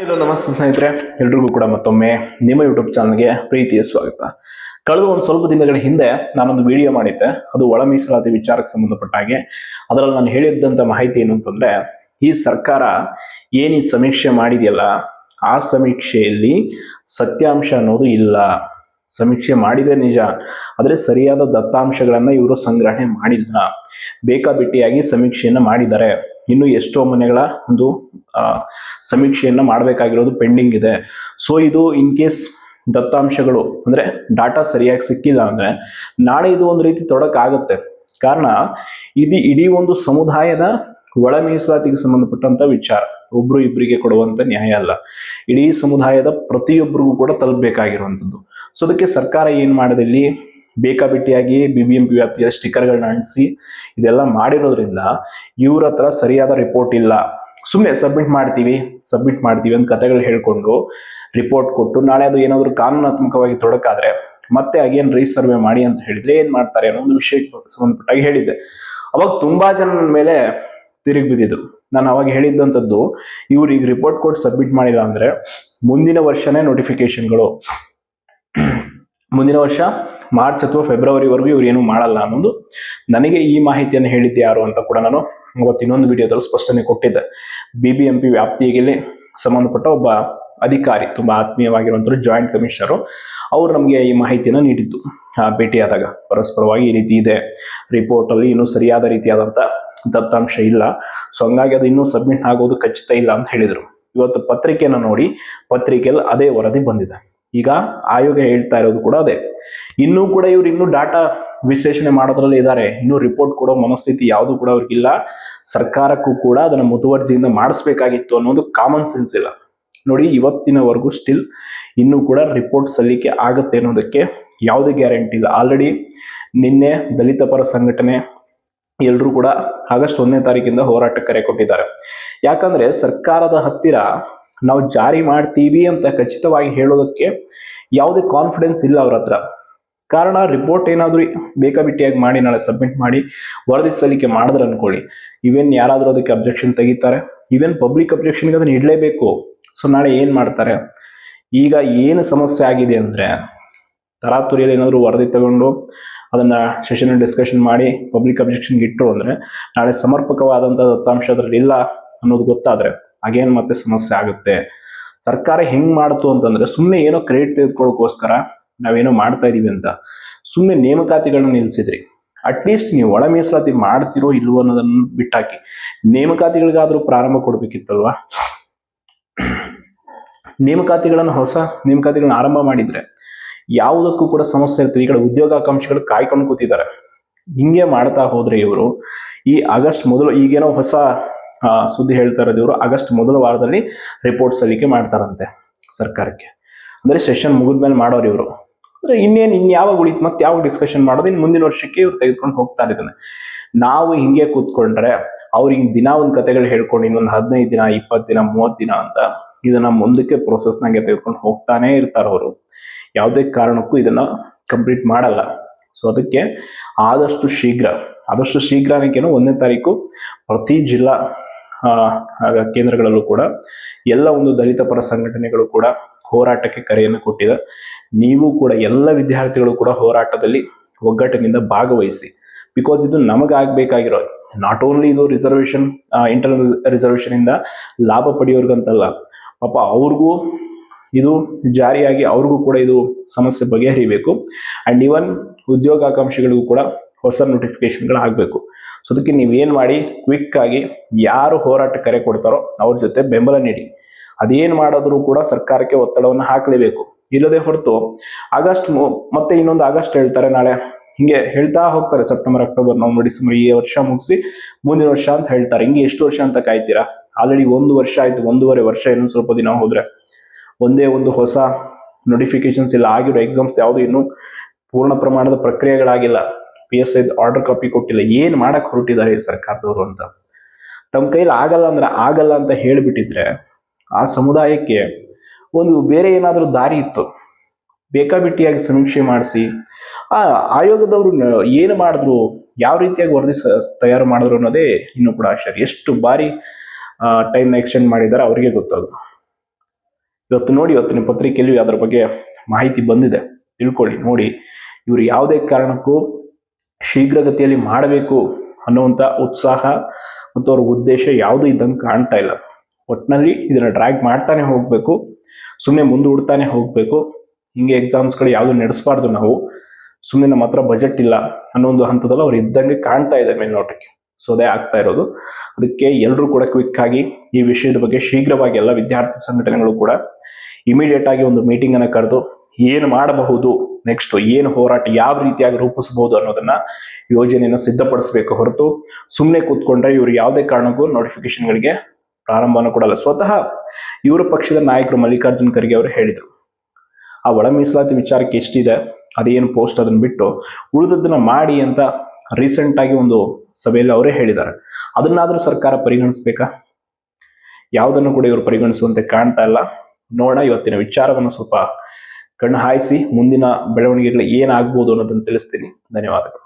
Hello ನಮಸ್ತೆ ಸ್ನೇಹಿತರೆ. ಎಲ್ರಿಗೂ ಕೂಡ ಮತ್ತೊಮ್ಮೆ ನಿಮ್ಮ ಯೂಟ್ಯೂಬ್ ಚಾನಲ್ಗೆ ಪ್ರೀತಿಯ ಸ್ವಾಗತ. ಕಳೆದ ಒಂದು ಸ್ವಲ್ಪ ದಿನಗಳ ಹಿಂದೆ ನಾನೊಂದು ವಿಡಿಯೋ ಮಾಡಿದ್ದೆ. ಅದು ಒಳ ಮೀಸಲಾತಿ ವಿಚಾರಕ್ಕೆ ಸಂಬಂಧಪಟ್ಟ ಹಾಗೆ. ಅದರಲ್ಲಿ ನಾನು ಹೇಳಿದ್ದಂಥ ಮಾಹಿತಿ ಏನು ಅಂತಂದರೆ, ಈ ಸರ್ಕಾರ ಏನು ಸಮೀಕ್ಷೆ ಮಾಡಿದೆಯಲ್ಲ, ಆ ಸಮೀಕ್ಷೆಯಲ್ಲಿ ಸತ್ಯಾಂಶ ಅನ್ನೋದು ಇಲ್ಲ. ಸಮೀಕ್ಷೆ ಮಾಡಿದೆ ನಿಜ. ಆದರೆ ಸರಿಯಾದ ದತ್ತಾಂಶಗಳನ್ನು ಇವರು ಸಂಗ್ರಹಣೆ ಮಾಡಿಲ್ಲ. ಬೇಕಾಬಿಟ್ಟಿಯಾಗಿ ಸಮೀಕ್ಷೆಯನ್ನು ಮಾಡಿದ್ದಾರೆ. ಇನ್ನು ಎಷ್ಟೋ ಮನೆಗಳ ಒಂದು ಸಮೀಕ್ಷೆಯನ್ನು ಮಾಡಬೇಕಾಗಿರೋದು ಪೆಂಡಿಂಗ್ ಇದೆ. ಸೊ ಇದು ಇನ್ ಕೇಸ್ ದತ್ತಾಂಶಗಳು, ಅಂದರೆ ಡಾಟಾ ಸರಿಯಾಗಿ ಸಿಕ್ಕಿಲ್ಲ ಅಂದರೆ ನಾಳೆ ಇದು ಒಂದು ರೀತಿ ತೊಡಕಾಗುತ್ತೆ. ಕಾರಣ, ಇದು ಇಡೀ ಒಂದು ಸಮುದಾಯದ ಒಳ ಮೀಸಲಾತಿಗೆ ಸಂಬಂಧಪಟ್ಟಂತ ವಿಚಾರ. ಒಬ್ರು ಇಬ್ಬರಿಗೆ ಕೊಡುವಂತ ನ್ಯಾಯ ಅಲ್ಲ. ಇಡೀ ಸಮುದಾಯದ ಪ್ರತಿಯೊಬ್ಬರಿಗೂ ಕೂಡ ತಲುಪಬೇಕಾಗಿರುವಂಥದ್ದು. ಸೊ ಅದಕ್ಕೆ ಸರ್ಕಾರ ಏನು ಮಾಡಿದೆ ಇಲ್ಲಿ? ಬೇಕಾಬಿಟ್ಟಿಯಾಗಿ ಬಿ ಬಿ ಎಂ ಪಿ ವ್ಯಾಪ್ತಿಯ ಸ್ಟಿಕ್ಕರ್ಗಳನ್ನ ಅಂಟಿಸಿ ಇದೆಲ್ಲ ಮಾಡಿರೋದ್ರಿಂದ ಇವ್ರ ಹತ್ರ ಸರಿಯಾದ ರಿಪೋರ್ಟ್ ಇಲ್ಲ. ಸುಮ್ಮನೆ ಸಬ್ಮಿಟ್ ಮಾಡ್ತೀವಿ ಸಬ್ಮಿಟ್ ಮಾಡ್ತೀವಿ ಅಂತ ಕತೆಗಳು ಹೇಳ್ಕೊಂಡು ರಿಪೋರ್ಟ್ ಕೊಟ್ಟು ನಾಳೆ ಅದು ಏನಾದರೂ ಕಾನೂನಾತ್ಮಕವಾಗಿ ತೊಡಕಾದ್ರೆ ಮತ್ತೆ ಅಗೇನ್ ರೀಸರ್ವೆ ಮಾಡಿ ಅಂತ ಹೇಳಿದ್ರೆ ಏನು ಮಾಡ್ತಾರೆ ಅನ್ನೋ ಒಂದು ವಿಷಯಕ್ಕೆ ಸಂಬಂಧಪಟ್ಟಾಗಿ ಹೇಳಿದ್ದೆ. ಅವಾಗ ತುಂಬಾ ಜನ ಮೇಲೆ ತಿರುಗಿ ಬಿದ್ದಿದ್ರು. ನಾನು ಅವಾಗ ಹೇಳಿದ್ದಂಥದ್ದು, ಇವ್ರು ಈಗ ರಿಪೋರ್ಟ್ ಕೊಟ್ಟು ಸಬ್ಮಿಟ್ ಮಾಡಿಲ್ಲ ಅಂದ್ರೆ ಮುಂದಿನ ವರ್ಷನೇ ನೋಟಿಫಿಕೇಶನ್ಗಳು ಮುಂದಿನ ವರ್ಷ ಮಾರ್ಚ್ ಅಥವಾ ಫೆಬ್ರವರಿವರೆಗೂ ಇವ್ರು ಏನು ಮಾಡಲ್ಲ ಅನ್ನೋದು ನನಗೆ ಈ ಮಾಹಿತಿಯನ್ನು ಹೇಳಿದ್ದೆ ಯಾರು ಅಂತ ಕೂಡ ನಾನು ಇವತ್ತು ಇನ್ನೊಂದು ವಿಡಿಯೋದಲ್ಲಿ ಸ್ಪಷ್ಟನೆ ಕೊಟ್ಟಿದ್ದೆ. ಬಿ ಬಿ ಎಂ ಪಿ ವ್ಯಾಪ್ತಿಯಲ್ಲಿ ಸಂಬಂಧಪಟ್ಟ ಒಬ್ಬ ಅಧಿಕಾರಿ, ತುಂಬಾ ಆತ್ಮೀಯವಾಗಿರುವಂಥವ್ರು ಜಾಯಿಂಟ್ ಕಮಿಷನರು ಅವರು ನಮಗೆ ಈ ಮಾಹಿತಿಯನ್ನು ನೀಡಿದ್ದು. ಭೇಟಿಯಾದಾಗ ಪರಸ್ಪರವಾಗಿ ಈ ರೀತಿ ಇದೆ. ರಿಪೋರ್ಟಲ್ಲಿ ಇನ್ನೂ ಸರಿಯಾದ ರೀತಿಯಾದಂಥ ದತ್ತಾಂಶ ಇಲ್ಲ. ಸೊ ಹಂಗಾಗಿ ಅದು ಇನ್ನೂ ಸಬ್ಮಿಟ್ ಆಗೋದು ಖಚಿತ ಇಲ್ಲ ಅಂತ ಹೇಳಿದರು. ಇವತ್ತು ಪತ್ರಿಕೆಯನ್ನು ನೋಡಿ, ಪತ್ರಿಕೆಯಲ್ಲಿ ಅದೇ ವರದಿ ಬಂದಿದೆ. ಈಗ ಆಯೋಗ ಹೇಳ್ತಾ ಇರೋದು ಕೂಡ ಅದೇ. ಇನ್ನೂ ಕೂಡ ಇವ್ರು ಇನ್ನೂ ಡಾಟಾ ವಿಶ್ಲೇಷಣೆ ಮಾಡೋದ್ರಲ್ಲಿ ಇದ್ದಾರೆ ಇನ್ನೂ ರಿಪೋರ್ಟ್ ಕೊಡೋ ಮನಸ್ಥಿತಿ ಯಾವುದು ಕೂಡ ಅವ್ರಿಗಿಲ್ಲ. ಸರ್ಕಾರಕ್ಕೂ ಕೂಡ ಅದನ್ನ ಮುತುವರ್ಜಿಯಿಂದ ಮಾಡಿಸ್ಬೇಕಾಗಿತ್ತು ಅನ್ನೋದು ಕಾಮನ್ ಸೆನ್ಸ್ ಇಲ್ಲ. ನೋಡಿ, ಇವತ್ತಿನವರೆಗೂ ಸ್ಟಿಲ್ ಇನ್ನೂ ಕೂಡ ರಿಪೋರ್ಟ್ ಸಲ್ಲಿಕೆ ಆಗುತ್ತೆ ಅನ್ನೋದಕ್ಕೆ ಯಾವುದೇ ಗ್ಯಾರಂಟಿ ಇಲ್ಲ. ಆಲ್ರೆಡಿ ನಿನ್ನೆ ದಲಿತ ಪರ ಸಂಘಟನೆ ಎಲ್ಲರೂ ಕೂಡ ಆಗಸ್ಟ್ ಒಂದನೇ ತಾರೀಕಿಂದ ಹೋರಾಟ ಕರೆ ಕೊಟ್ಟಿದ್ದಾರೆ. ಯಾಕಂದ್ರೆ ಸರ್ಕಾರದ ಹತ್ತಿರ ನಾವು ಜಾರಿ ಮಾಡ್ತೀವಿ ಅಂತ ಖಚಿತವಾಗಿ ಹೇಳೋದಕ್ಕೆ ಯಾವುದೇ ಕಾನ್ಫಿಡೆನ್ಸ್ ಇಲ್ಲ ಅವ್ರ ಹತ್ರ. ಕಾರಣ ರಿಪೋರ್ಟ್ ಏನಾದರೂ ಬೇಕಾಬಿಟ್ಟಿಯಾಗಿ ಮಾಡಿ, ನಾಳೆ ಸಬ್ಮಿಟ್ ಮಾಡಿ, ವರದಿ ಸಲ್ಲಿಕೆ ಮಾಡಿದ್ರೆ ಅನ್ಕೊಳ್ಳಿ. ಇವೆನ್ ಯಾರಾದರೂ ಅದಕ್ಕೆ ಅಬ್ಜೆಕ್ಷನ್ ತೆಗಿತಾರೆ. ಈವನ್ ಪಬ್ಲಿಕ್ ಅಬ್ಜೆಕ್ಷನ್ಗೆ ಅದನ್ನ ಇಡಲೇಬೇಕು. ಸೊ ನಾಳೆ ಏನು ಮಾಡ್ತಾರೆ? ಈಗ ಏನು ಸಮಸ್ಯೆ ಆಗಿದೆ ಅಂದರೆ, ತರಾತುರಿಯಲ್ಲಿ ಏನಾದರೂ ವರದಿ ತಗೊಂಡು ಅದನ್ನು ಸೆಷನ್ ಡಿಸ್ಕಷನ್ ಮಾಡಿ ಪಬ್ಲಿಕ್ ಅಬ್ಜೆಕ್ಷನ್ಗೆ ಇಟ್ಟರು ಅಂದರೆ, ನಾಳೆ ಸಮರ್ಪಕವಾದಂಥ ದತ್ತಾಂಶ ಅದರಲ್ಲಿ ಇಲ್ಲ ಅನ್ನೋದು ಗೊತ್ತಾದರೆ ಹಾಗೇನು ಮತ್ತೆ ಸಮಸ್ಯೆ ಆಗುತ್ತೆ. ಸರ್ಕಾರ ಹೆಂಗ್ ಮಾಡ್ತು ಅಂತಂದ್ರೆ ಸುಮ್ಮನೆ ಏನೋ ಕ್ರೆಡಿಟ್ ತೆಗೆದುಕೊಳ್ಳೋಕ್ಕೋಸ್ಕರ ನಾವೇನೋ ಮಾಡ್ತಾ ಇದೀವಿ ಅಂತ. ಸುಮ್ಮನೆ ನೇಮಕಾತಿಗಳನ್ನ ನಿಲ್ಸಿದ್ರಿ. ಅಟ್ಲೀಸ್ಟ್ ನೀವು ಒಳ ಮೀಸಲಾತಿ ಮಾಡ್ತಿರೋ ಇಲ್ವೋ ಅನ್ನೋದನ್ನ ಬಿಟ್ಟಾಕಿ. ನೇಮಕಾತಿಗಳಿಗಾದ್ರೂ ಪ್ರಾರಂಭ ಕೊಡ್ಬೇಕಿತ್ತಲ್ವಾ? ನೇಮಕಾತಿಗಳನ್ನು ಹೊಸ ನೇಮಕಾತಿಗಳನ್ನ ಆರಂಭ ಮಾಡಿದ್ರೆ ಯಾವುದಕ್ಕೂ ಕೂಡ ಸಮಸ್ಯೆ ಇರ್ತದೆ. ಈ ಕಡೆ ಉದ್ಯೋಗಾಕಾಂಕ್ಷಿಗಳು ಕಾಯ್ಕೊಂಡು ಕೂತಿದ್ದಾರೆ. ಹಿಂಗೆ ಮಾಡ್ತಾ ಹೋದ್ರೆ ಇವರು ಈ ಆಗಸ್ಟ್ ಮೊದಲು ಈಗೇನೋ ಹೊಸ ಸುದ್ದಿ ಹೇಳ್ತಾ ಇರೋದು ಇವರು ಆಗಸ್ಟ್ ಮೊದಲ ವಾರದಲ್ಲಿ ರಿಪೋರ್ಟ್ ಸಲ್ಲಿಕೆ ಮಾಡ್ತಾರಂತೆ ಸರ್ಕಾರಕ್ಕೆ. ಅಂದರೆ ಸೆಷನ್ ಮುಗಿದ್ಮೇಲೆ ಮಾಡೋರು ಇವರು. ಅಂದರೆ ಇನ್ನೇನು ಇನ್ನು ಯಾವಾಗ ಉಳಿತು ಮತ್ತೆ ಯಾವಾಗ ಡಿಸ್ಕಷನ್ ಮಾಡೋದು ಇನ್ನು ಮುಂದಿನ ವರ್ಷಕ್ಕೆ ಇವ್ರು ತೆಗೆದುಕೊಂಡು ಹೋಗ್ತಾ ಇದ್ದಾನೆ ನಾವು ಹಿಂಗೆ ಕೂತ್ಕೊಂಡ್ರೆ ಅವ್ರಿಗೆ ದಿನ ಒಂದು ಕತೆಗಳು ಹೇಳ್ಕೊಂಡು ಇನ್ನೊಂದು ಹದಿನೈದು ದಿನ ಇಪ್ಪತ್ತು ದಿನ ಮೂವತ್ತು ದಿನ ಅಂತ ಇದನ್ನ ಮುಂದಕ್ಕೆ ಪ್ರೊಸೆಸ್ನಾಗೆ ತೆಗೆದುಕೊಂಡು ಹೋಗ್ತಾನೆ ಇರ್ತಾರೆ ಅವರು. ಯಾವುದೇ ಕಾರಣಕ್ಕೂ ಇದನ್ನ ಕಂಪ್ಲೀಟ್ ಮಾಡಲ್ಲ. ಸೊ ಅದಕ್ಕೆ ಆದಷ್ಟು ಶೀಘ್ರ ಆದಷ್ಟು ಶೀಘ್ರ ಅನ್ನೋಕ್ಕೇನು ಒಂದನೇ ತಾರೀಕು ಪ್ರತಿ ಜಿಲ್ಲಾ ಕೇಂದ್ರಗಳಲ್ಲೂ ಕೂಡ ಎಲ್ಲ ಒಂದು ದಲಿತ ಪರ ಸಂಘಟನೆಗಳು ಕೂಡ ಹೋರಾಟಕ್ಕೆ ಕರೆಯನ್ನು ಕೊಟ್ಟಿದೆ. ನೀವು ಕೂಡ ಎಲ್ಲ ವಿದ್ಯಾರ್ಥಿಗಳು ಕೂಡ ಹೋರಾಟದಲ್ಲಿ ಒಗ್ಗಟ್ಟಿನಿಂದ ಭಾಗವಹಿಸಿ. ಬಿಕಾಸ್ ಇದು ನಮಗಾಗಬೇಕಾಗಿರೋ ನಾಟ್ ಓನ್ಲಿ ಇದು ರಿಸರ್ವೇಷನ್ ಇಂಟರ್ನಲ್ ರಿಸರ್ವೇಷನ್ ಇಂದ ಲಾಭ ಪಡೆಯೋರ್ಗಂತಲ್ಲ, ಪಾಪ ಅವ್ರಿಗೂ ಇದು ಜಾರಿಯಾಗಿ ಅವ್ರಿಗೂ ಕೂಡ ಇದು ಸಮಸ್ಯೆ ಬಗೆಹರಿಬೇಕು. ಆ್ಯಂಡ್ ಇವನ್ ಉದ್ಯೋಗಾಕಾಂಕ್ಷಿಗಳಿಗೂ ಕೂಡ ಹೊಸ ನೋಟಿಫಿಕೇಶನ್ಗಳು ಆಗಬೇಕು ಸೊ ಅದಕ್ಕೆ ನೀವೇನು ಮಾಡಿ? ಕ್ವಿಕ್ ಆಗಿ ಯಾರು ಹೋರಾಟ ಕರೆ ಕೊಡ್ತಾರೋ ಅವ್ರ ಜೊತೆ ಬೆಂಬಲ ನೀಡಿ. ಅದೇನು ಮಾಡಿದ್ರು ಕೂಡ ಸರ್ಕಾರಕ್ಕೆ ಒತ್ತಡವನ್ನು ಹಾಕಲೇಬೇಕು. ಇಲ್ಲದೆ ಹೊರತು ಆಗಸ್ಟ್ ಮತ್ತೆ ಇನ್ನೊಂದು ಆಗಸ್ಟ್ ಹೇಳ್ತಾರೆ ನಾಳೆ. ಹಿಂಗೆ ಹೇಳ್ತಾ ಹೋಗ್ತಾರೆ ಸೆಪ್ಟೆಂಬರ್, ಅಕ್ಟೋಬರ್, ನವೆಂಬರ್, ಡಿಸೆಂಬರ್ ಈ ವರ್ಷ ಮುಗಿಸಿ ಮುಂದಿನ ವರ್ಷ ಅಂತ ಹೇಳ್ತಾರೆ. ಹಿಂಗೆ ಎಷ್ಟು ವರ್ಷ ಅಂತ ಕಾಯ್ತೀರಾ? ಆಲ್ರೆಡಿ ಒಂದು ವರ್ಷ ಆಯ್ತು, ಒಂದೂವರೆ ವರ್ಷ ಇನ್ನೊಂದು ಸ್ವಲ್ಪ ದಿನ ಹೋದ್ರೆ. ಒಂದೇ ಒಂದು ಹೊಸ ನೋಟಿಫಿಕೇಶನ್ಸ್ ಇಲ್ಲ, ಆಗಿರೋ ಎಕ್ಸಾಮ್ಸ್ ಯಾವುದು ಇನ್ನೂ ಪೂರ್ಣ ಪ್ರಮಾಣದ ಪ್ರಕ್ರಿಯೆಗಳಾಗಿಲ್ಲ. ಪಿ ಎಸ್ ಐದು ಆರ್ಡರ್ ಕಾಪಿ ಕೊಟ್ಟಿಲ್ಲ. ಏನು ಮಾಡಕ್ ಹೊರಟಿದ್ದಾರೆ ಸರ್ಕಾರದವರು ಅಂತ. ತಮ್ಮ ಕೈಲಿ ಆಗಲ್ಲ ಅಂದ್ರೆ ಆಗಲ್ಲ ಅಂತ ಹೇಳಿಬಿಟ್ಟಿದ್ರೆ ಆ ಸಮುದಾಯಕ್ಕೆ ಒಂದು ಬೇರೆ ಏನಾದರೂ ದಾರಿ ಇತ್ತು. ಬೇಕಾಬಿಟ್ಟಿಯಾಗಿ ಸಮೀಕ್ಷೆ ಮಾಡಿಸಿ, ಆ ಆಯೋಗದವರು ಏನು ಮಾಡಿದ್ರು, ಯಾವ ರೀತಿಯಾಗಿ ವರದಿ ಸ- ತಯಾರು ಮಾಡಿದ್ರು ಅನ್ನೋದೇ ಇನ್ನೂ ಕೂಡ ಆಶ್ಚರ್ಯ. ಎಷ್ಟು ಬಾರಿ ಟೈಮ್ನ ಎಕ್ಸ್ಟೆಂಡ್ ಮಾಡಿದ್ದಾರೆ ಅವರಿಗೆ ಗೊತ್ತದು. ಇವತ್ತು ನೋಡಿ ಇವತ್ತಿನ ಪತ್ರಿಕೆಯಲ್ಲಿ ಅದರ ಬಗ್ಗೆ ಮಾಹಿತಿ ಬಂದಿದೆ. ತಿಳ್ಕೊಳ್ಳಿ, ನೋಡಿ. ಇವರು ಯಾವುದೇ ಕಾರಣಕ್ಕೂ ಶೀಘ್ರಗತಿಯಲ್ಲಿ ಮಾಡಬೇಕು ಅನ್ನುವಂಥ ಉತ್ಸಾಹ ಮತ್ತು ಅವ್ರ ಉದ್ದೇಶ ಯಾವುದೂ ಇದ್ದಂಗೆ ಕಾಣ್ತಾ ಇಲ್ಲ. ಒಟ್ಟಿನಲ್ಲಿ ಇದನ್ನು ಡ್ರ್ಯಾಗ್ ಮಾಡ್ತಾನೆ ಹೋಗಬೇಕು ಸುಮ್ಮನೆ ಮುಂದೂಡ್ತಾನೆ ಹೋಗಬೇಕು. ಹಿಂಗೆ ಎಕ್ಸಾಮ್ಸ್ಗಳು ಯಾವುದು ನಡೆಸಬಾರ್ದು ನಾವು ಸುಮ್ಮನೆ ನಮ್ಮ ಹತ್ರ ಬಜೆಟ್ ಇಲ್ಲ ಅನ್ನೋ ಒಂದು ಹಂತದಲ್ಲಿ ಅವ್ರು ಇದ್ದಂಗೆ ಕಾಣ್ತಾ ಇದೆ ಮೇಲ್ನೋಟಕ್ಕೆ. ಸೊ ಅದೇ ಆಗ್ತಾ ಇರೋದು. ಅದಕ್ಕೆ ಎಲ್ಲರೂ ಕೂಡ ಕ್ವಿಕ್ ಆಗಿ ಈ ವಿಷಯದ ಬಗ್ಗೆ ಶೀಘ್ರವಾಗಿ ಎಲ್ಲ ವಿದ್ಯಾರ್ಥಿ ಸಂಘಟನೆಗಳು ಕೂಡ ಇಮಿಡಿಯೇಟ್ ಆಗಿ ಒಂದು ಮೀಟಿಂಗನ್ನು ಕರೆದು ಏನು ಮಾಡಬಹುದು ನೆಕ್ಸ್ಟ್ ಏನು ಹೋರಾಟ ಯಾವ ರೀತಿಯಾಗಿ ರೂಪಿಸಬಹುದು ಅನ್ನೋದನ್ನ ಯೋಜನೆಯನ್ನು ಸಿದ್ಧಪಡಿಸಬೇಕು ಹೊರತು ಸುಮ್ಮನೆ ಕೂತ್ಕೊಂಡ್ರೆ ಇವರು ಯಾವುದೇ ಕಾರಣಕ್ಕೂ ನೋಟಿಫಿಕೇಶನ್ಗಳಿಗೆ ಪ್ರಾರಂಭವನ್ನು ಕೊಡಲ್ಲ. ಸ್ವತಃ ಇವರ ಪಕ್ಷದ ನಾಯಕರು ಮಲ್ಲಿಕಾರ್ಜುನ್ ಖರ್ಗೆ ಅವರು ಹೇಳಿದರು. ಆ ಒಳ ಮೀಸಲಾತಿ ವಿಚಾರಕ್ಕೆ ಎಷ್ಟಿದೆ, ಅದೇನು ಪೋಸ್ಟ್ ಅದನ್ನು ಬಿಟ್ಟು ಉಳಿದದ್ದನ್ನ ಮಾಡಿ ಅಂತ ರೀಸೆಂಟ್ ಆಗಿ ಒಂದು ಸಭೆಯಲ್ಲಿ ಅವರೇ ಹೇಳಿದ್ದಾರೆ. ಅದನ್ನಾದ್ರೂ ಸರ್ಕಾರ ಪರಿಗಣಿಸ್ಬೇಕಾ? ಯಾವುದನ್ನು ಕೂಡ ಇವರು ಪರಿಗಣಿಸುವಂತೆ ಕಾಣ್ತಾ ಇಲ್ಲ. ನೋಡೋಣ, ಇವತ್ತಿನ ವಿಚಾರವನ್ನು ಸ್ವಲ್ಪ ಕಣ್ಣು ಹಾಯಿಸಿ ಮುಂದಿನ ಬೆಳವಣಿಗೆಗಳು ಏನಾಗ್ಬೋದು ಅನ್ನೋದನ್ನು ತಿಳಿಸ್ತೀನಿ. ಧನ್ಯವಾದಗಳು.